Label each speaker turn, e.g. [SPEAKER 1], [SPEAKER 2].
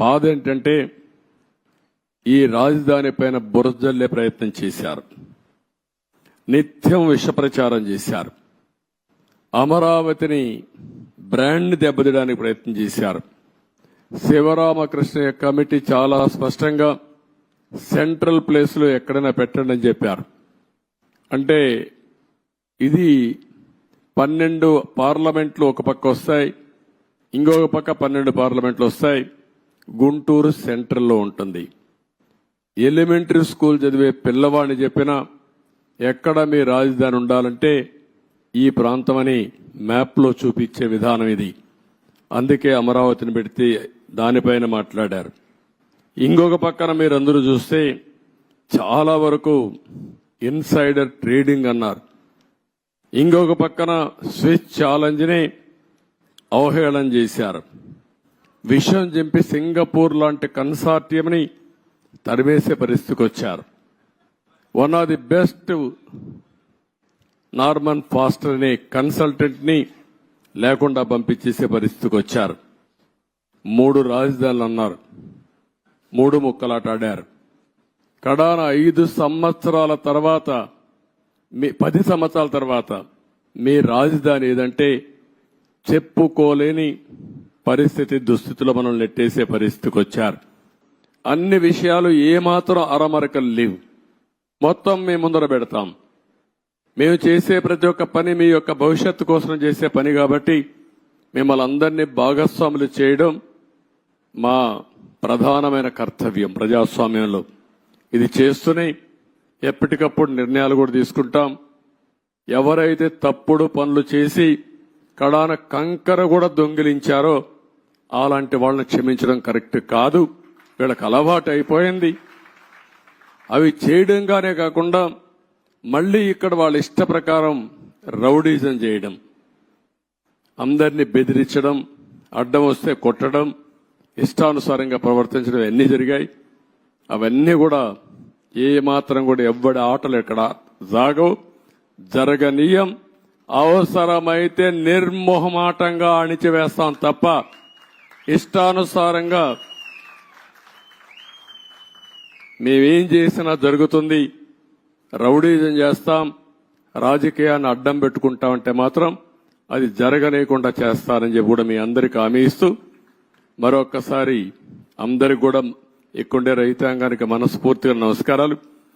[SPEAKER 1] బాధ ఏంటంటే ఈ రాజధాని పైన బురజల్లే ప్రయత్నం చేశారు. నిత్యం విషప్రచారం చేశారు. అమరావతిని బ్రాండ్ దెబ్బతీయడానికి ప్రయత్నం చేశారు. శివరామకృష్ణ కమిటీ చాలా స్పష్టంగా సెంట్రల్ ప్లేస్లో ఎక్కడైనా పెట్టండి అని చెప్పారు. అంటే ఇది పన్నెండు పార్లమెంట్లు ఒక పక్క వస్తాయి ఇంకొక పక్క పన్నెండు పార్లమెంట్లు వస్తాయి. గుంటూరు సెంటర్లో ఉంటుంది. ఎలిమెంటరీ స్కూల్ చదివే పిల్లవాడిని చెప్పినా ఎక్కడ మీ రాజధాని ఉండాలంటే ఈ ప్రాంతం అని మ్యాప్లో చూపించే విధానం ఇది. అందుకే అమరావతిని పెడితే దానిపైన మాట్లాడారు. ఇంకొక పక్కన మీరందరూ చూస్తే చాలా వరకు ఇన్సైడర్ ట్రేడింగ్ అన్నారు. ఇంకొక పక్కన స్విచ్ ఛాలెంజ్ని అవహేళన చేశారు. విషయం చెప్పి సింగపూర్ లాంటి కన్సార్టియంని తరివేసే పరిస్థితికి వచ్చారు. One of the best Norman Foster అనే కన్సల్టెంట్ని లేకుండా పంపించేసే పరిస్థితికి వచ్చారు. మూడు రాజధానులు అన్నారు. మూడు ముక్కలాటాడారు కడాన ఐదు సంవత్సరాల తర్వాత మీ పది సంవత్సరాల తర్వాత మీ రాజధాని ఏదంటే చెప్పుకోలేని పరిస్థితి దుస్థితిలో మనం నెట్టేసే పరిస్థితికి వచ్చారు. అన్ని విషయాలు ఏమాత్రం అరమరకలు లేవు. మొత్తం మేము ముందర పెడతాం. మేము చేసే ప్రతి ఒక్క పని మీ యొక్క భవిష్యత్తు కోసం చేసే పని కాబట్టి మిమ్మల్ని అందరినీ భాగస్వాములు చేయడం మా ప్రధానమైన కర్తవ్యం ప్రజాస్వామ్యంలో. ఇది చేస్తూనే ఎప్పటికప్పుడు నిర్ణయాలు కూడా తీసుకుంటాం. ఎవరైతే తప్పుడు పనులు చేసి కడాన కంకర కూడా దొంగిలించారో అలాంటి వాళ్ళని క్షమించడం కరెక్ట్ కాదు. వీళ్ళకి అలవాటు అయిపోయింది. అవి చేయడంగానే కాకుండా మళ్ళీ ఇక్కడ వాళ్ళ ఇష్ట ప్రకారం రౌడీజం చేయడం అందరినీ బెదిరించడం అడ్డం వస్తే కొట్టడం ఇష్టానుసారంగా ప్రవర్తించడం అన్నీ జరిగాయి. అవన్నీ కూడా ఏ మాత్రం కూడా ఎవ్వడి ఆటలు ఇక్కడ జాగవు జరగనీయం. అవసరమైతే నిర్మోహమాటంగా అణిచివేస్తాం తప్ప ఇష్టానుసారంగా మేమేం చేసినా జరుగుతుంది. రౌడీజం చేస్తాం. రాజకీయాన్ని అడ్డం పెట్టుకుంటామంటే మాత్రం అది జరగనీయకుండా చేస్తారని చెప్పి కూడా మీ అందరికి హామీ ఇస్తూ మరొక్కసారి అందరికి కూడా ఇక్కడే రైతాంగానికి మనస్ఫూర్తిగా నమస్కారాలు.